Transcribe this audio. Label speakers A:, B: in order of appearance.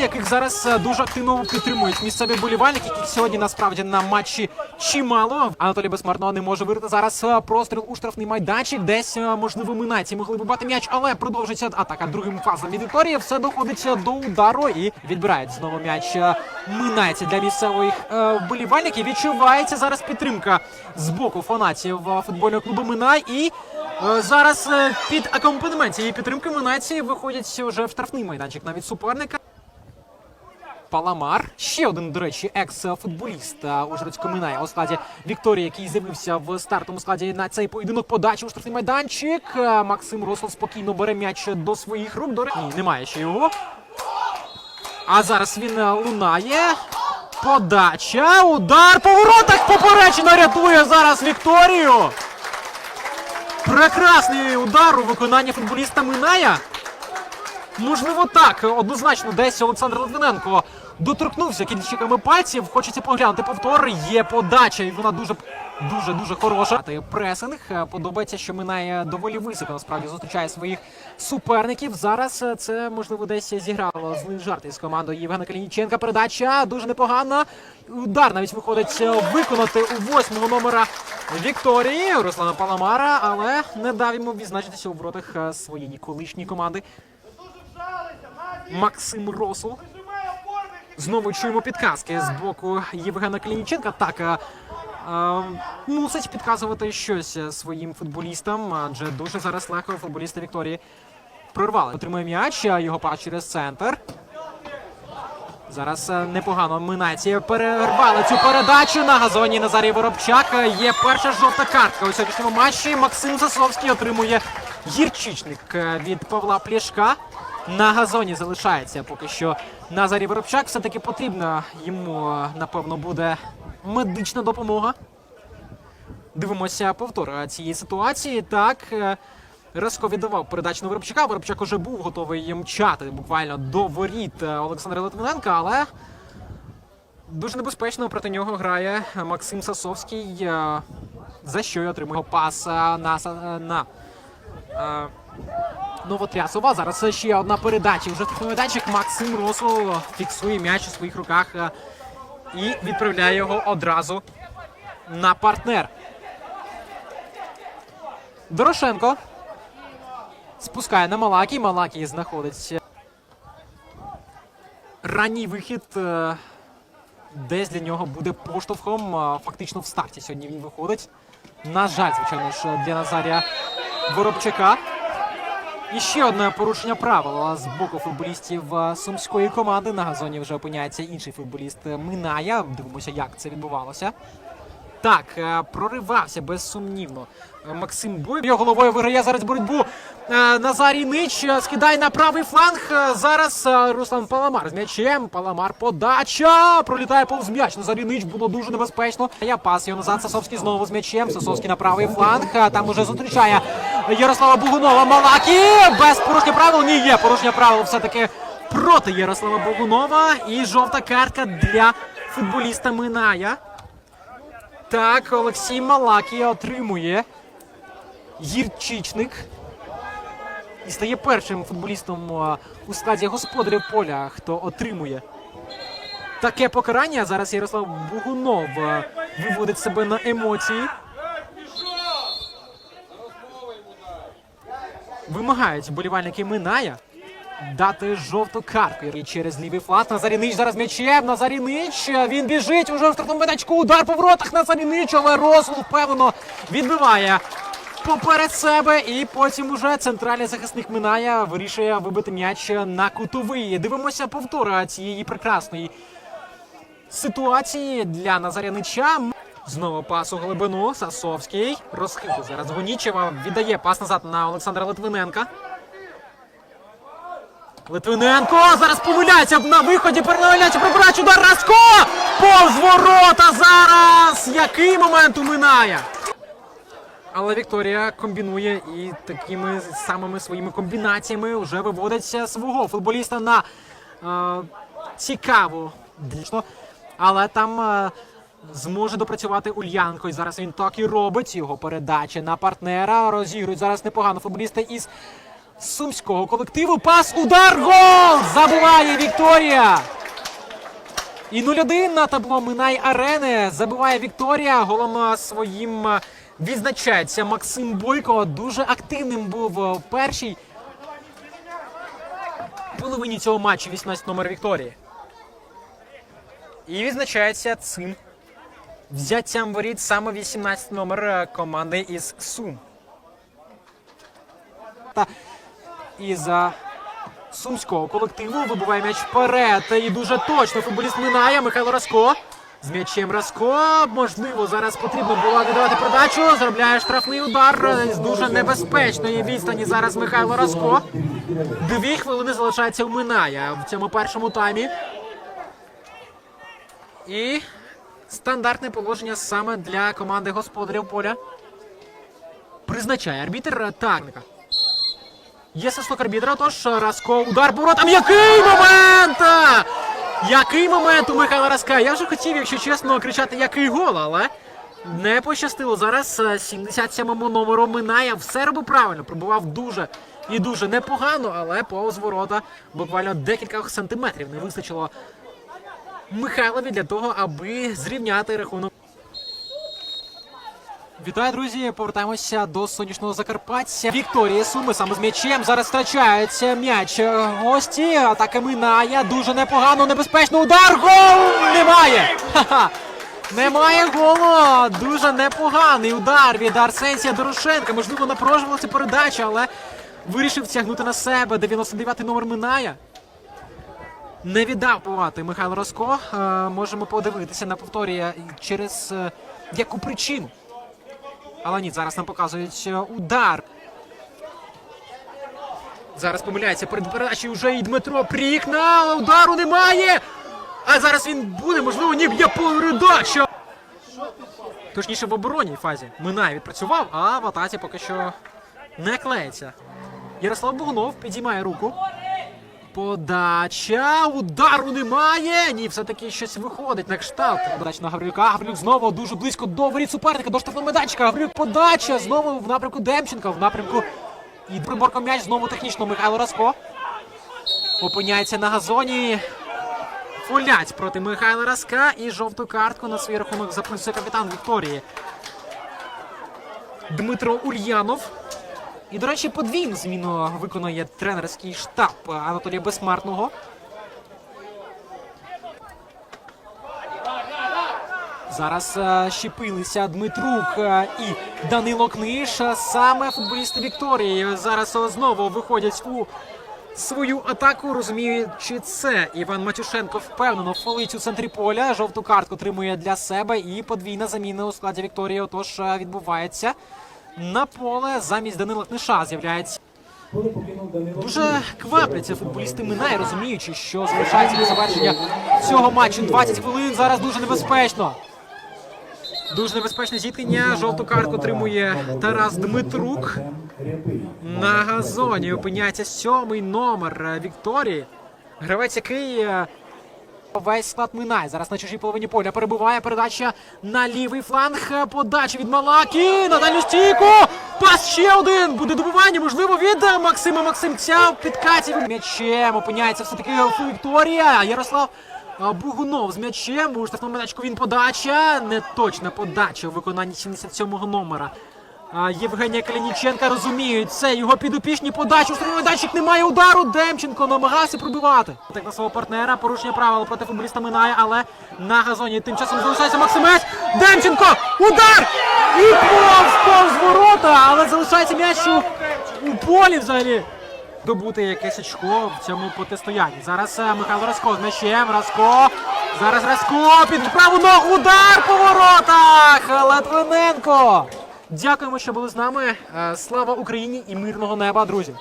A: яких зараз е, дуже активно підтримують місцеві болівальники, яких сьогодні насправді на матчі чимало. Анатолій Безсмертного не може вирити зараз е, простріл у штрафний майданчик. Десь е, можливо минайці могли вибати м'яч, але продовжиться атака другим фазом від. Все доходить до удару і відбирають знову м'яч минайці для місцевих вболівальників. Відчувається зараз підтримка з боку фанатів футбольного клубу Минай і. Зараз під акомпанемент цієї підтримки Минайці виходять вже в штрафний майданчик навіть суперника. Паламар, ще один, до речі, екс-футболіст е, Ужгородського Минає у складі Вікторії, який з'явився в стартовому складі на цей поєдинок подачі у штрафний майданчик. Е, Максим Рослов спокійно бере м'яч до своїх рук. До Ні, немає ще його. А зараз він е, лунає. Подача, удар по воротах поперечина рятує зараз Вікторію. Прекрасний удар у виконанні футболіста Миная. Можливо, так. Однозначно, десь Олександр Литвиненко доторкнувся кінчиками пальців. Хочеться поглянути повтор. Є подача, і вона дуже дуже дуже хороша. Пресинг подобається, що Минає доволі високо насправді зустрічає своїх суперників. Зараз це можливо десь зіграло злий жарт із командою Євгена Калініченка. Передача дуже непогана. Удар навіть виходить виконати у восьмого номера Вікторії Руслана Паламара, але не дав йому відзначитися у воротах своєї колишньої команди. Максим Росул. Знову чуємо підказки з боку Євгена Клініченка. Так е, е, мусить підказувати щось своїм футболістам, адже дуже зараз легко футболісти Вікторії прорвали. Отримує м'яч, його пас через центр. Зараз е, непогано минайці перервали цю передачу на газоні Назарій Воробчак. Є перша жовта картка у сьогоднішньому матчі. Максим Засовський отримує гірчичник від Павла Плєшка. На газоні залишається поки що Назарій Воробчак. Все-таки потрібна йому, напевно, буде медична допомога. Дивимося повтор цієї ситуації. Так. е, Резко віддавав передачу на Воробчака. Воробчак уже був готовий мчати буквально до воріт е, Олександра Литвиненка, але дуже небезпечно проти нього грає Максим Сасовський, е, за що й отримує пас на, на Новотрясова. Зараз ще одна передача. Вже штрафний майданчик Максим Росул фіксує м'яч у своїх руках е, і відправляє його одразу на партнер. Дорошенко спускає на Малакі. Малакі знаходиться. Ранній вихід е, десь для нього буде поштовхом. е, Фактично в старті сьогодні він виходить. На жаль, звичайно ж, для Назарія Воробчака. І ще одне порушення правил з боку футболістів е, сумської команди. На газоні вже опиняється інший футболіст Миная. Дивимося, як це відбувалося. Так, е, проривався безсумнівно. Максим Бойко його головою виграє зараз боротьбу. Е, Назарій Нич скидає на правий фланг. Зараз Руслан Паламар з м'ячем. Паламар подача. Пролітає повз м'яч. Назарій Нич було дуже небезпечно. Я пас його назад. Сасовський знову з м'ячем. Сасовський на правий фланг. Там уже зустрічає Ярослава Богунова. Малакі. Без порушення правил. Ні, є порушення правил все-таки проти Ярослава Богунова. І жовта картка для футболіста Миная. Так, Олексій Малакій отримує гірчичник і стає першим футболістом у складі господарів поля, хто отримує таке покарання. Зараз Ярослав Бугунов виводить себе на емоції. Вимагають болівальники Миная дати жовту картку. І через лівий фланг Назарінич зараз м'ячем. Назарінич. Він біжить уже в штрафному медачку. Удар по воротах Назарінич, але Рослу впевнено відбиває поперед себе. І потім уже центральний захисник Миная вирішує вибити м'яч на кутовий. Дивимося повтора цієї прекрасної ситуації для Назарянича. Знову пас у глибину. Сасовський. Розхитує зараз Гонічева. Віддає пас назад на Олександра Литвиненка. Литвиненко зараз помиляється на виході. Перенагаляється прибирач удар Раско! Повз зараз! Який момент уминає? Але Вікторія комбінує і такими самими своїми комбінаціями вже виводиться свого футболіста на е, цікаву. Але там е, зможе допрацювати Ульянко. І зараз він так і робить. Його передача на партнера. Розігрують зараз непогано футболісти із сумського колективу. Пас, удар, гол! Забуває Вікторія! І 0-1 на табло Минай Арени. Забиває Вікторія. Голом своїм відзначається Максим Бойко. Дуже активним був а, першій половині цього матчу 18 номер Вікторії. І відзначається цим взяттям воріт саме 18 номер е, команди із Сум. Та із а, сумського колективу вибиває м'яч вперед. І дуже точно футболіст минає Михайло Раско. З м'ячем Раско. Можливо, зараз потрібно було віддавати передачу. Заробляє штрафний удар з дуже небезпечної відстані. Зараз Михайло Раско. Дві хвилини залишається у Миная в цьому першому таймі. І стандартне положення саме для команди господарів поля. Призначає арбітр тактика. Є свисток арбітра, тож Раско удар поворотом. Який момент! Який момент у Михайла Раска? Я вже хотів, якщо чесно, кричати який гол, але не пощастило. Зараз е, 77-му номеру минає. Все робив правильно. Пробував дуже і дуже непогано, але повз ворота буквально декілька сантиметрів не вистачило Михайлові для того, аби зрівняти рахунок. Вітаю, друзі! Повертаємося до сонячного Закарпаття. Вікторія Суми саме з м'ячем. Зараз втрачається м'яч. Гості. Атака минає. Дуже непогано, небезпечно. Удар! Гол! Немає! Ха-ха! Немає голу! Дуже непоганий удар від Арсенсія Дорошенка. Можливо, напружувалася передача, але вирішив тягнути на себе. 99-й номер минає. Не віддав повати Михайло Роско. Е, можемо подивитися на повторі через е, яку причину. Але ні, зараз нам показують е, удар. Зараз помиляється перед передачею вже і Дмитро Прікна. Удару немає. А зараз він буде, можливо, ні, є передача. Точніше в оборонній фазі. Минає відпрацював, а в атаці поки що не клеїться. Ярослав Бугунов підіймає руку. Подача, удару немає. Ні, все-таки щось виходить на кшталт. Подача на Гаврилюка. Гаврилюк знову дуже близько до воріт суперника, до штрафного медачка. Гаврилюк подача знову в напрямку Демченка, в напрямку. І приборком м'яч знову технічно Михайло Раско. Опиняється на газоні. Фулять проти Михайла Раска і жовту картку на свій рахунок записує капітан Вікторії. Дмитро Ульянов. І, до речі, подвійну зміну виконує тренерський штаб Анатолія Безсмертного. Зараз е, щепилися Дмитрук е, і Данило Книж. Е, Саме футболісти Вікторії зараз знову виходять у свою атаку, розуміючи це. Іван Матюшенко впевнено фолить у центрі поля. Жовту картку отримує для себе і подвійна заміна у складі Вікторії. Отож відбувається на поле замість Данила Книша з'являється. Дуже квапляться футболісти Минай, розуміючи, що залишається до завершення цього матчу 20 хвилин. Зараз дуже небезпечно. Дуже небезпечне зіткнення. Жовту картку отримує Тарас Дмитрук. На газоні опиняється сьомий номер Вікторії. Гравець, який е, весь склад минає. Зараз на чужій половині поля перебуває передача на лівий фланг. Подача від Малакі на дальню стійку. Пас ще один. Буде добування. Можливо, від Максима Максимця в підкаті. М'ячем опиняється все-таки Вікторія. Ярослав Бугунов з м'ячем. У штрафному медачку він подача. Неточна подача у виконанні 77-го номера. Євгенія Калініченка розуміють, це його підопічні подачі. Майданчик немає удару. Демченко намагався пробивати. Так на свого партнера порушення правил проти футболіста минає, але на газоні тим часом залишається Максимець. Демченко! Удар! І повз повз ворота, але залишається м'яч у, у полі взагалі. Добути якесь очко в цьому протистоянні. Зараз е, Михайло Раско з м'ячем. Раско. Зараз Раско під праву ногу. Удар по воротах! Литвиненко! Дякуємо, що були з нами. Е, Слава Україні і мирного неба, друзі!